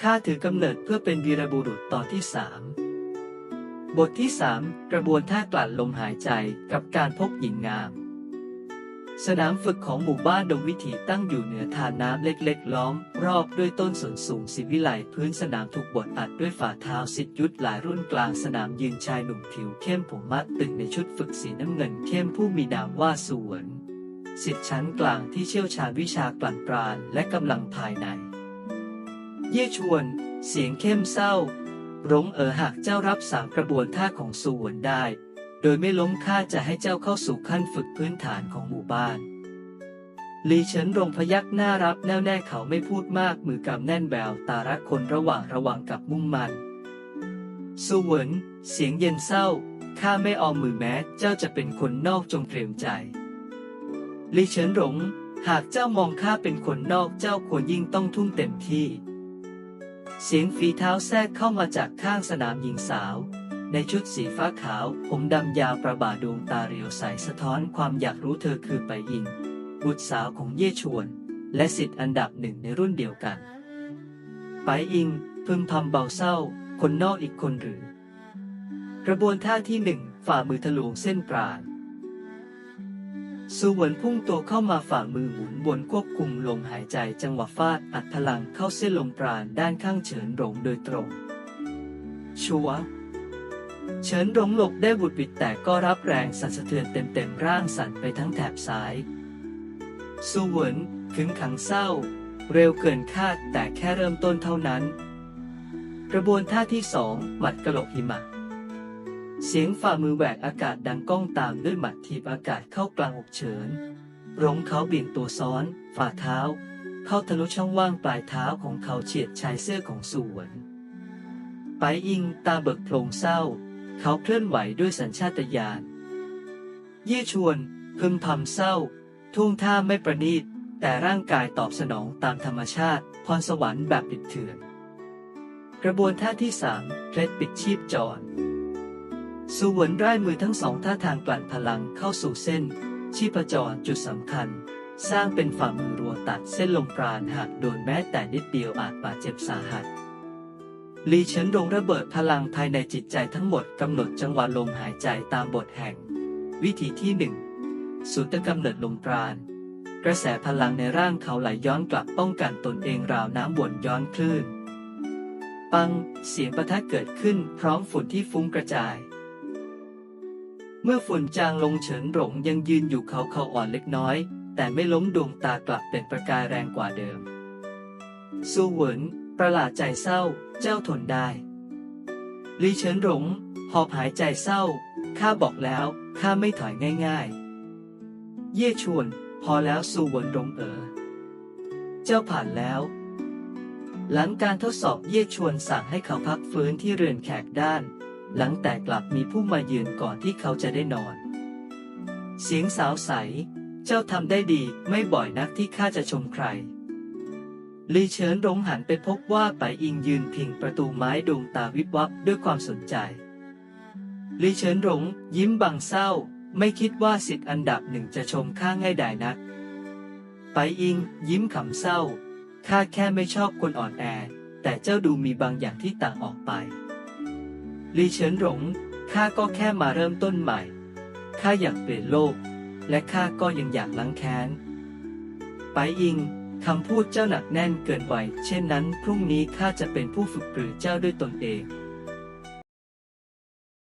ข้าถือกำเนิดเพื่อเป็นวีรบุรุษตอนที่สามบทที่สามกระบวนท่ากลั่นลมหายใจกับการพบหญิงงาม สนามฝึกของหมู่บ้านดงวิถีตั้งอยู่เหนือทานน้ำเล็กๆ ล้อม รอบด้วยต้นสนสูงสิวิไลพื้นสนามถูกบดอัดด้วยฝ่าเท้าสิทธิยุทธหลายรุ่นกลางสนามยืนชายหนุ่มผิวเข้มผมมัดตึงในชุดฝึกสีน้ำเงินเข้มผู้มีนามว่าสวรรณสิทธิชั้นกลางที่เชี่ยวชาญวิชากลั่นปราณและกำลังภายใน เยี่ยชวน เสียงเข้มเศร้า ร้งเอ๋อหากเจ้ารับสามกระบวนท่าของสุวรรณได้ โดยไม่ล้มค่าจะให้เจ้าเข้าสู่ขั้นฝึกพื้นฐานของหมู่บ้านลีเฉินรงพยักหน้ารับแน่วแน่เขาไม่พูดมากมือกำแน่นแววตารักคนระหว่างระวังกับมุ่งมันสุเหวินเสียงเย็นเศร้า ข้าไม่เอามือแม้เจ้าจะเป็นคนนอกจงเตรียมใจลีเฉินหลง หากเจ้ามองข้าเป็นคนนอกเจ้าควรยิ่งต้องทุ่มเต็มที่ เสียงฝีเท้าแทรกเข้ามาจากข้างสนามหญิงสาว ในชุดสีฟ้าขาว ผมดำยาวประบาดวงตาเรียวใสสะท้อนความอยากรู้เธอคือไปอิงบุตรสาวของเย่ชวน และสิทธิ์อันดับหนึ่งในรุ่นเดียวกัน ไปอิงพึมพำเบาเศร้า คนนอกอีกคนหรือ กระบวนท่าที่หนึ่งฝ่ามือทะลวงเส้นปราณ สุวรรณพุ่งตัวเข้ามาฝ่ามือหมุนบนควบคุมลมหายใจจังหวะฟาดอัดพลังเข้าเส้นลมปราณด้านข้างเฉินหลงโดยตรง ชัวเฉินหลงหลบได้บุดบิดแต่ก็รับแรงสั่นสะเทือนเต็มๆร่างสั่นไปทั้งแถบซ้ายสุเหวินขึงขังเศร้า เร็วเกินคาดแต่แค่เริ่มต้นเท่านั้น กระบวนท่าที่สองหมัดกระโหลกหิมะ เสียงฝ่ามือแหวกอากาศดังก้องตามด้วยหมัดทีบอากาศเข้ากลางอกเฉินรองเขาเบี่ยงตัวซ้อน ฝ่าเท้า เข้าทะลุช่องว่างปลายเท้าของเขาเฉียดชายเสื้อของสวนไปอิงตาเบิกโพลงเศร้า เขาเคลื่อนไหวด้วยสัญชาตญาณเย่ชวนพึมพำเศร้า ทุ่งท่าไม่ประณีต แต่ร่างกายตอบสนองตามธรรมชาติ พรสวรรค์แบบดิบเถื่อน กระบวนท่าที่สามเคล็ดปิดชีพจร สุวรรณร่ายมือทั้งสองท่าทางกลั่นพลังเข้าสู่เส้น ชีพจรจุดสำคัญ สร้างเป็นฝ่ามือรัวตัดเส้นลมปราณหากโดนแม้แต่นิดเดียวอาจบาดเจ็บสาหัสลีเฉินรงระเบิดพลังภายในจิตใจทั้งหมดกำหนดจังหวะลมหายใจตามบทแห่ง วิธีที่หนึ่งสูตรกำเนิดลมปราณกระแสพลังในร่างเขาไหลย้อนกลับป้องกันตนเองราวน้ำวนย้อนคลื่น ปัง เสียงประทัดเกิดขึ้นพร้อมฝุ่นที่ฟุ้งกระจาย เมื่อฝุ่นจางลงเฉินหลงยังยืนอยู่เขาเขาอ่อนเล็กน้อย แต่ไม่ล้มดวงตากลับเป็นประกายแรงกว่าเดิมสู้เหวินประหลาดใจเศร้า เจ้าทนได้ ลีเฉินหลงหอบหายใจเศร้า ข้าบอกแล้ว ข้าไม่ถอยง่าย ๆ เย่ชวน พอแล้วสู่หวนหลงเอ๋อเจ้าผ่านแล้ว หลังการทดสอบเย่ชวนสั่งให้เขาพักฟื้นที่เรือนแขกด้าน หลังแต่กลับมีผู้มายืนก่อนที่เขาจะได้นอน เสียงสาวใส เจ้าทำได้ดีไม่บ่อยนักที่ข้าจะชมใครลีเฉินรงหันไปพบว่าไปอิงยืนพิงประตูไม้ดวงตาวิบวับด้วยความสนใจลีเฉินหลงยิ้มบังเศร้า ไม่คิดว่าสิทธิ์อันดับหนึ่งจะชมข้าง่ายดายนัก ไปอิง ยิ้มขำเศร้า ข้าแค่ไม่ชอบคนอ่อนแอ แต่เจ้าดูมีบางอย่างที่ต่างออกไป ลีเฉินหลง ข้าก็แค่มาเริ่มต้นใหม่ ข้าอยากเปลี่ยนโลก และข้าก็ยังอยากล้างแค้น ไปอิงคำพูดเจ้าหนักแน่นเกินไปเช่นนั้น พรุ่งนี้ข้าจะเป็นผู้ฝึกปรือเจ้าด้วยตนเอง